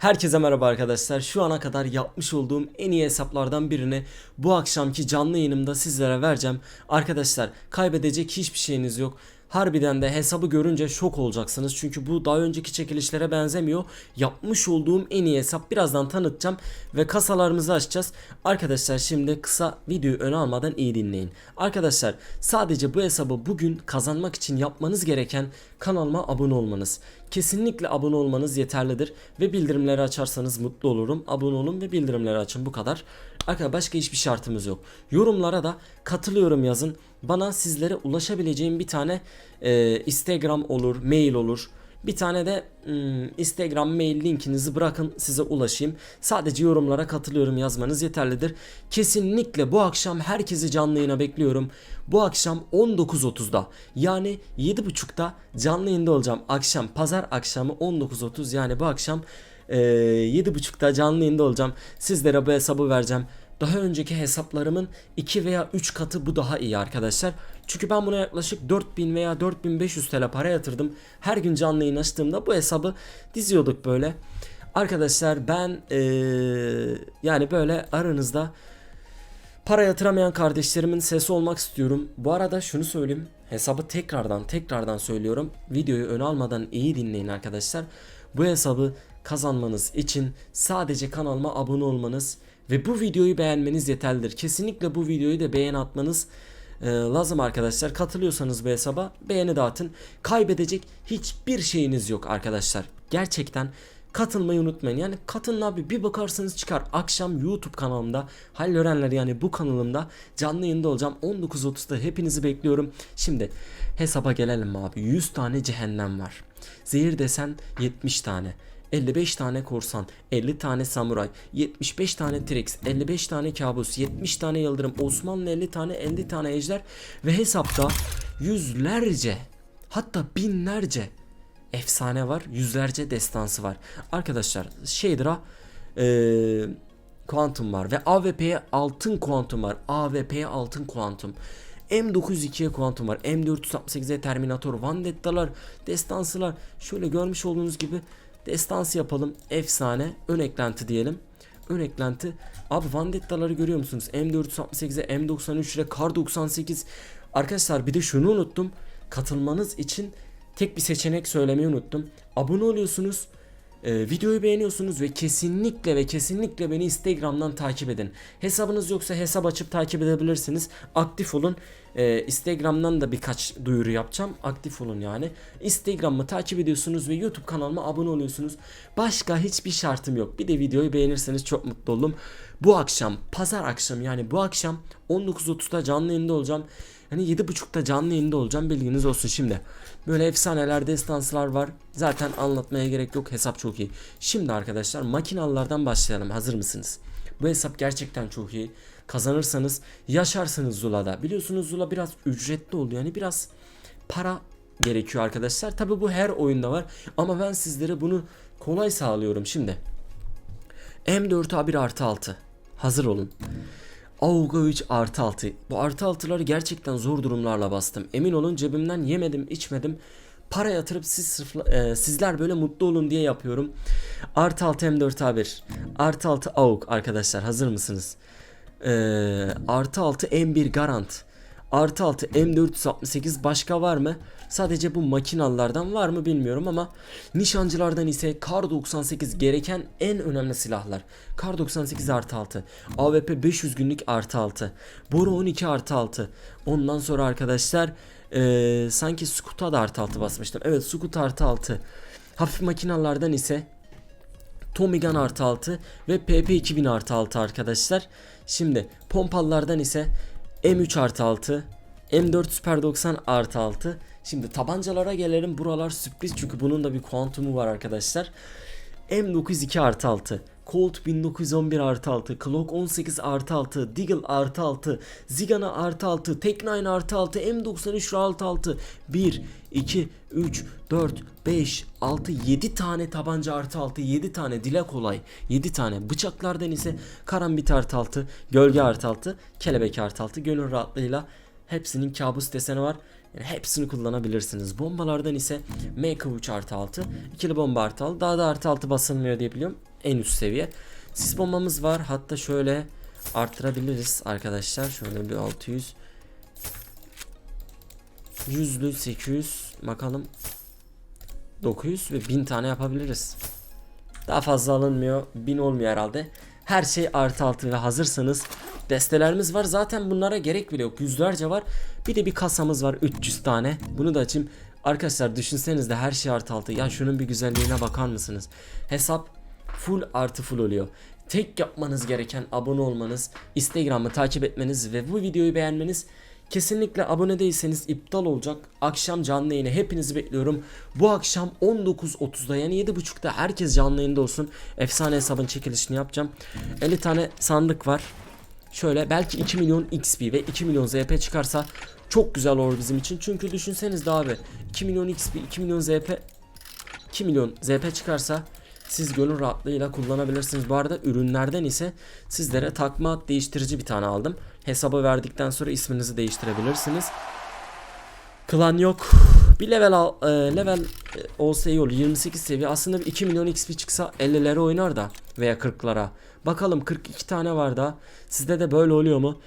Herkese merhaba arkadaşlar. Şu ana kadar yapmış olduğum en iyi hesaplardan birini bu akşamki canlı yayınımda sizlere vereceğim. Arkadaşlar kaybedecek hiçbir şeyiniz yok. Harbiden de hesabı görünce şok olacaksınız. Çünkü bu daha önceki çekilişlere benzemiyor. Yapmış olduğum en iyi hesap birazdan tanıtacağım ve kasalarımızı açacağız. Arkadaşlar şimdi kısa videoyu öne almadan iyi dinleyin. Arkadaşlar sadece bu hesabı bugün kazanmak için yapmanız gereken kanalıma abone olmanız. Kesinlikle abone olmanız yeterlidir ve bildirimleri açarsanız mutlu olurum. Abone olun ve bildirimleri açın bu kadar. Arkadaşlar başka hiçbir şartımız yok. Yorumlara da katılıyorum yazın. Bana sizlere ulaşabileceğim bir tane e, Instagram olur, mail olur. Bir tane de hmm, Instagram mail linkinizi bırakın size ulaşayım. Sadece yorumlara katılıyorum yazmanız yeterlidir. Kesinlikle bu akşam herkesi canlı yayına bekliyorum. Bu akşam 19.30'da yani 7.30'da canlı yayında olacağım. Akşam pazar akşamı 19.30 yani bu akşam e, 7.30'da canlı yayında olacağım. Sizlere bu hesabı vereceğim. Daha önceki hesaplarımın 2 veya 3 katı bu daha iyi arkadaşlar. Çünkü ben buna yaklaşık 4000 veya 4500 TL para yatırdım. Her gün canlı yayın açtığımda bu hesabı diziyorduk böyle. Arkadaşlar ben eee, yani böyle aranızda para yatıramayan kardeşlerimin sesi olmak istiyorum. Bu arada şunu söyleyeyim. Hesabı tekrardan tekrardan söylüyorum. Videoyu öne almadan iyi dinleyin arkadaşlar. Bu hesabı kazanmanız için sadece kanalıma abone olmanız ve bu videoyu beğenmeniz yeterlidir. Kesinlikle bu videoyu da beğen atmanız e, lazım arkadaşlar. Katılıyorsanız bu hesaba beğeni dağıtın. Kaybedecek hiçbir şeyiniz yok arkadaşlar. Gerçekten katılmayı unutmayın. Yani katılın abi bir bakarsınız çıkar. Akşam YouTube kanalımda Halil Örenler yani bu kanalımda canlı yayında olacağım. 19.30'da hepinizi bekliyorum. Şimdi hesaba gelelim abi. 100 tane cehennem var. Zehir desen 70 tane. 55 tane korsan, 50 tane samuray, 75 tane Trix, 55 tane kabus, 70 tane yıldırım, Osmanlı 50 tane, 50 tane ejder ve hesapta yüzlerce hatta binlerce efsane var, yüzlerce destansı var. Arkadaşlar Shader'a eee kuantum var ve AWP'ye altın kuantum var. AWP'ye altın kuantum. M902'ye kuantum var. M468'e Terminator, Vandetta'lar, destansılar. Şöyle görmüş olduğunuz gibi destansı yapalım. Efsane. Ön eklenti diyelim. Ön eklenti. Abi Vandetta'ları görüyor musunuz? M468'e, M93'e, Kar 98. Arkadaşlar bir de şunu unuttum. Katılmanız için tek bir seçenek söylemeyi unuttum. Abone oluyorsunuz. Ee, videoyu beğeniyorsunuz ve kesinlikle ve kesinlikle beni Instagram'dan takip edin. Hesabınız yoksa hesap açıp takip edebilirsiniz. Aktif olun. Ee, Instagram'dan da birkaç duyuru yapacağım. Aktif olun yani. Instagram'ı takip ediyorsunuz ve YouTube kanalıma abone oluyorsunuz. Başka hiçbir şartım yok. Bir de videoyu beğenirseniz çok mutlu olurum. Bu akşam, pazar akşamı yani bu akşam 19.30'da canlı yayında olacağım. Yani 7.30'da canlı yayında olacağım bilginiz olsun şimdi. Böyle efsaneler, destanslar var. Zaten anlatmaya gerek yok. Hesap çok iyi. Şimdi arkadaşlar makinalılardan başlayalım. Hazır mısınız? Bu hesap gerçekten çok iyi. Kazanırsanız yaşarsınız Zula'da. Biliyorsunuz Zula biraz ücretli oldu. Yani biraz para gerekiyor arkadaşlar. Tabi bu her oyunda var. Ama ben sizlere bunu kolay sağlıyorum şimdi. M4A1 artı 6. Hazır olun. 3 artı 6. Bu artı 6'ları gerçekten zor durumlarla bastım. Emin olun cebimden yemedim içmedim. Para yatırıp siz sırfla- e, sizler böyle mutlu olun diye yapıyorum. Artı 6 M4A1. Artı 6 AUG arkadaşlar hazır mısınız? Ee, artı 6 M1 Garant. Artı 6 M468 başka var mı? Sadece bu makinalılardan var mı bilmiyorum ama nişancılardan ise Kar 98 gereken en önemli silahlar. Kar 98 artı 6. AWP 500 günlük artı 6. Boru 12 artı 6. Ondan sonra arkadaşlar ee, sanki Scoot'a da artı 6 basmıştım. Evet Scoot artı 6. Hafif makinalardan ise Tommy Gun artı 6 ve PP 2000 artı 6 arkadaşlar. Şimdi pompalılardan ise M3 artı 6, M4 Super 90 artı 6. Şimdi tabancalara gelelim. Buralar sürpriz çünkü bunun da bir kuantumu var arkadaşlar. M902 artı 6. Colt 1911 artı 6, Clock 18 artı 6, Deagle artı 6, Zigana artı 6, Tek 9 artı 6, M93 artı 6, 1, 2, 3, 4, 5, 6, 7 tane tabanca artı 6, 7 tane dile kolay, 7 tane bıçaklardan ise karambit artı 6, gölge artı 6, kelebek artı 6, gönül rahatlığıyla hepsinin kabus deseni var. Yani hepsini kullanabilirsiniz. Bombalardan ise MK3 artı 6, ikili bomba artı 6. Daha da artı 6 basılmıyor diye biliyorum. En üst seviye. Sis bombamız var. Hatta şöyle arttırabiliriz arkadaşlar. Şöyle bir 600. 100'lü 800 bakalım 900 ve 1000 tane yapabiliriz. Daha fazla alınmıyor. 1000 olmuyor herhalde. Her şey artı altı ve hazırsanız destelerimiz var. Zaten bunlara gerek bile yok. Yüzlerce var. Bir de bir kasamız var 300 tane. Bunu da açayım. Arkadaşlar düşünseniz de her şey artı altı. Ya şunun bir güzelliğine bakar mısınız? Hesap full artı full oluyor. Tek yapmanız gereken abone olmanız, Instagram'ı takip etmeniz ve bu videoyu beğenmeniz. Kesinlikle abone değilseniz iptal olacak. Akşam canlı yayını hepinizi bekliyorum. Bu akşam 19.30'da yani 7.30'da herkes canlı yayında olsun. Efsane hesabın çekilişini yapacağım. 50 tane sandık var. Şöyle belki 2 milyon XP ve 2 milyon ZP çıkarsa çok güzel olur bizim için. Çünkü düşünseniz de abi 2 milyon XP, 2 milyon ZP 2 milyon ZP çıkarsa siz gönül rahatlığıyla kullanabilirsiniz. Bu arada ürünlerden ise sizlere takma değiştirici bir tane aldım. Hesaba verdikten sonra isminizi değiştirebilirsiniz. Klan yok. Bir level al, e, level e, olsa iyi olur. 28 seviye. Aslında bir 2 milyon XP çıksa 50'lere oynar da veya 40'lara. Bakalım 42 tane var da. Sizde de böyle oluyor mu?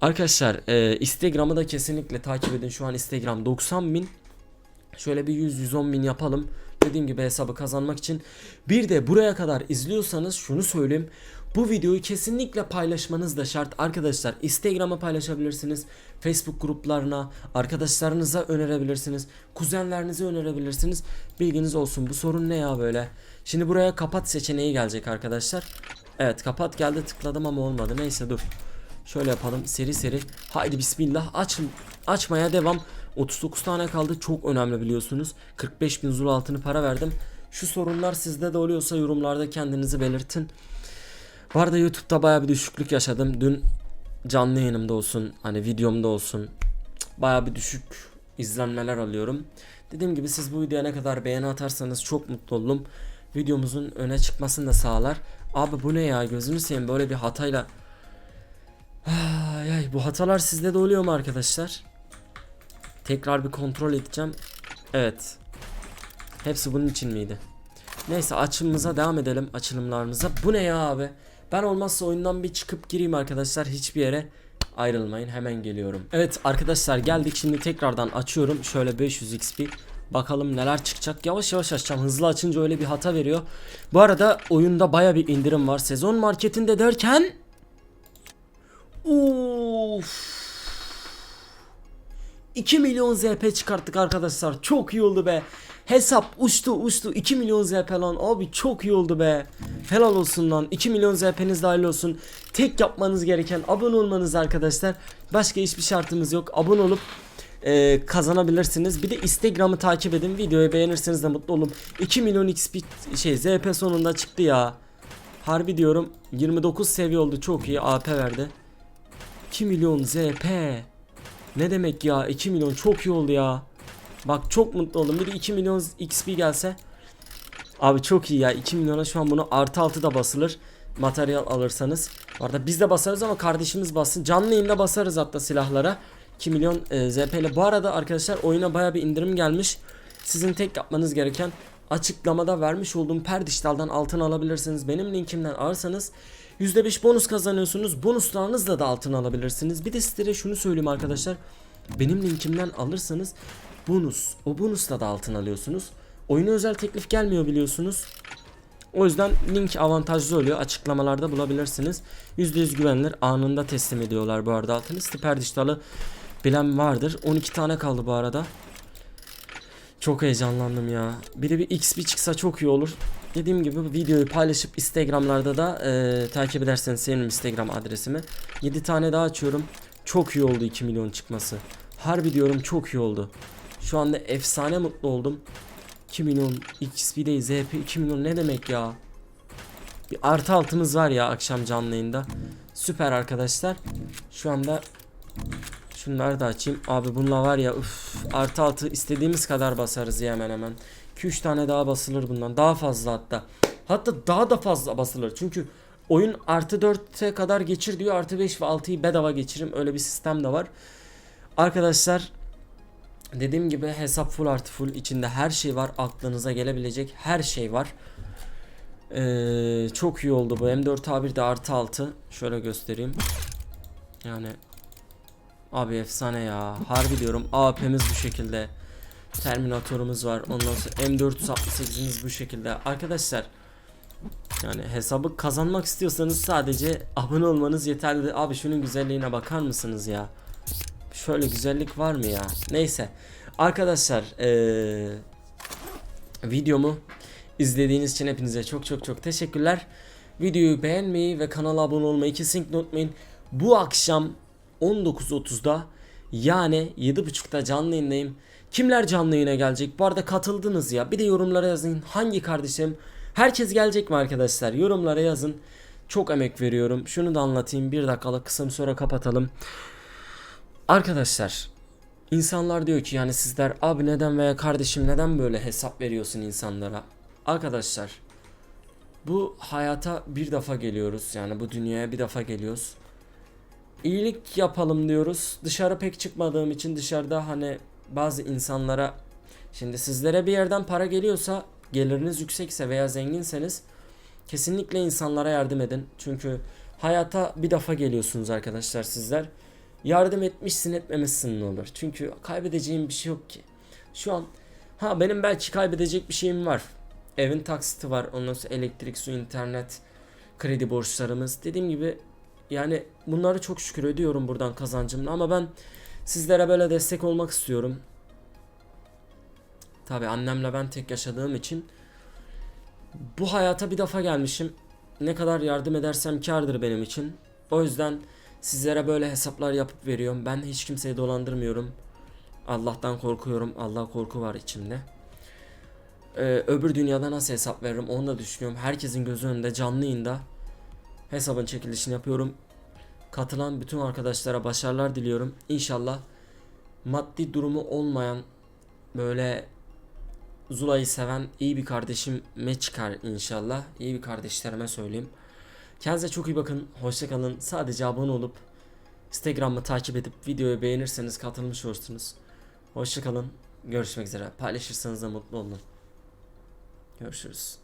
Arkadaşlar e, Instagram'ı da kesinlikle takip edin. Şu an Instagram 90 bin. Şöyle bir 100-110 bin yapalım. Dediğim gibi hesabı kazanmak için. Bir de buraya kadar izliyorsanız şunu söyleyeyim. Bu videoyu kesinlikle paylaşmanız da şart. Arkadaşlar Instagram'a paylaşabilirsiniz. Facebook gruplarına, arkadaşlarınıza önerebilirsiniz. Kuzenlerinize önerebilirsiniz. Bilginiz olsun. Bu sorun ne ya böyle? Şimdi buraya kapat seçeneği gelecek arkadaşlar. Evet kapat geldi tıkladım ama olmadı. Neyse dur. Şöyle yapalım seri seri. Haydi bismillah açın. Açmaya devam. 39 tane kaldı. Çok önemli biliyorsunuz. 45 bin zul altını para verdim. Şu sorunlar sizde de oluyorsa yorumlarda kendinizi belirtin. Bu arada YouTube'da baya bir düşüklük yaşadım. Dün canlı yayınımda olsun, hani videomda olsun baya bir düşük izlenmeler alıyorum. Dediğim gibi siz bu videoya ne kadar beğeni atarsanız çok mutlu olurum. Videomuzun öne çıkmasını da sağlar. Abi bu ne ya gözünü seveyim böyle bir hatayla. Ay, ay, bu hatalar sizde de oluyor mu arkadaşlar? Tekrar bir kontrol edeceğim. Evet. Hepsi bunun için miydi? Neyse açımımıza devam edelim açılımlarımıza. Bu ne ya abi? Ben olmazsa oyundan bir çıkıp gireyim arkadaşlar. Hiçbir yere ayrılmayın. Hemen geliyorum. Evet arkadaşlar geldik. Şimdi tekrardan açıyorum. Şöyle 500 XP. Bakalım neler çıkacak. Yavaş yavaş açacağım. Hızlı açınca öyle bir hata veriyor. Bu arada oyunda baya bir indirim var. Sezon marketinde derken... Uf. 2 milyon ZP çıkarttık arkadaşlar. Çok iyi oldu be. Hesap uçtu uçtu. 2 milyon ZP lan. Abi çok iyi oldu be. Helal olsun lan. 2 milyon ZP'niz dahil olsun. Tek yapmanız gereken abone olmanız arkadaşlar. Başka hiçbir şartımız yok. Abone olup e, kazanabilirsiniz. Bir de instagram'ı takip edin. Videoyu beğenirseniz de mutlu olun. 2 milyon XP şey ZP sonunda çıktı ya. Harbi diyorum 29 seviye oldu. Çok iyi. AP verdi. 2 milyon ZP Ne demek ya? 2 milyon çok iyi oldu ya Bak çok mutlu oldum. Bir de 2 milyon XP gelse. Abi çok iyi ya. 2 milyona şu an bunu artı altı da basılır. Materyal alırsanız. Bu arada biz de basarız ama kardeşimiz bassın. Canlı yayında basarız hatta silahlara. 2 milyon e, ZP ile. Bu arada arkadaşlar oyuna baya bir indirim gelmiş. Sizin tek yapmanız gereken açıklamada vermiş olduğum Perdiştal'dan altın alabilirsiniz. Benim linkimden alırsanız %5 bonus kazanıyorsunuz. Bonuslarınızla da altın alabilirsiniz. Bir de sizlere şunu söyleyeyim arkadaşlar. Benim linkimden alırsanız bonus. O bonusla da altın alıyorsunuz. Oyuna özel teklif gelmiyor biliyorsunuz. O yüzden link avantajlı oluyor. Açıklamalarda bulabilirsiniz. %100 güvenilir. Anında teslim ediyorlar bu arada altını. Stiper diştalı bilen vardır. 12 tane kaldı bu arada. Çok heyecanlandım ya. Bir de bir XP çıksa çok iyi olur. Dediğim gibi bu videoyu paylaşıp Instagram'larda da e, takip ederseniz senin Instagram adresimi. 7 tane daha açıyorum. Çok iyi oldu 2 milyon çıkması. Harbi diyorum çok iyi oldu. Şu anda efsane mutlu oldum. 2 milyon XP'deyiz. ZP 2 milyon ne demek ya? Bir artı altımız var ya akşam canlı. Süper arkadaşlar. Şu anda şunları da açayım. Abi bununla var ya uf, artı altı istediğimiz kadar basarız ya hemen hemen. 2-3 tane daha basılır bundan. Daha fazla hatta. Hatta daha da fazla basılır. Çünkü oyun artı 4'e kadar geçir diyor. Artı 5 ve 6'yı bedava geçirim. Öyle bir sistem de var. Arkadaşlar Dediğim gibi hesap full artı full içinde her şey var aklınıza gelebilecek her şey var. Ee, çok iyi oldu bu M4 A1 de artı 6 şöyle göstereyim. Yani abi efsane ya harbi diyorum AWP'miz bu şekilde. Terminatorumuz var ondan sonra M468'imiz bu şekilde. Arkadaşlar yani hesabı kazanmak istiyorsanız sadece abone olmanız yeterli. Abi şunun güzelliğine bakar mısınız ya? Şöyle güzellik var mı ya? Neyse. Arkadaşlar eee, videomu izlediğiniz için hepinize çok çok çok teşekkürler. Videoyu beğenmeyi ve kanala abone olmayı kesinlikle unutmayın. Bu akşam 19.30'da yani 7.30'da canlı yayındayım. Kimler canlı yayına gelecek? Bu arada katıldınız ya. Bir de yorumlara yazın. Hangi kardeşim? Herkes gelecek mi arkadaşlar? Yorumlara yazın. Çok emek veriyorum. Şunu da anlatayım. Bir dakikalık bir sonra kapatalım. Arkadaşlar insanlar diyor ki yani sizler abi neden veya kardeşim neden böyle hesap veriyorsun insanlara? Arkadaşlar bu hayata bir defa geliyoruz yani bu dünyaya bir defa geliyoruz. İyilik yapalım diyoruz. Dışarı pek çıkmadığım için dışarıda hani bazı insanlara şimdi sizlere bir yerden para geliyorsa geliriniz yüksekse veya zenginseniz kesinlikle insanlara yardım edin. Çünkü hayata bir defa geliyorsunuz arkadaşlar sizler. Yardım etmişsin etmemişsin ne olur. Çünkü kaybedeceğim bir şey yok ki. Şu an ha benim belki kaybedecek bir şeyim var. Evin taksiti var. Ondan sonra elektrik, su, internet, kredi borçlarımız. Dediğim gibi yani bunları çok şükür ödüyorum buradan kazancımla ama ben sizlere böyle destek olmak istiyorum. Tabi annemle ben tek yaşadığım için bu hayata bir defa gelmişim. Ne kadar yardım edersem kardır benim için. O yüzden sizlere böyle hesaplar yapıp veriyorum. Ben hiç kimseyi dolandırmıyorum. Allah'tan korkuyorum. Allah korku var içimde. Ee, öbür dünyada nasıl hesap veririm onu da düşünüyorum. Herkesin gözü önünde canlı yayında hesabın çekilişini yapıyorum. Katılan bütün arkadaşlara başarılar diliyorum. İnşallah maddi durumu olmayan böyle Zula'yı seven iyi bir kardeşime çıkar inşallah. İyi bir kardeşlerime söyleyeyim. Kendinize çok iyi bakın. Hoşçakalın. Sadece abone olup Instagram'ı takip edip videoyu beğenirseniz katılmış olursunuz. Hoşçakalın. Görüşmek üzere. Paylaşırsanız da mutlu olun. Görüşürüz.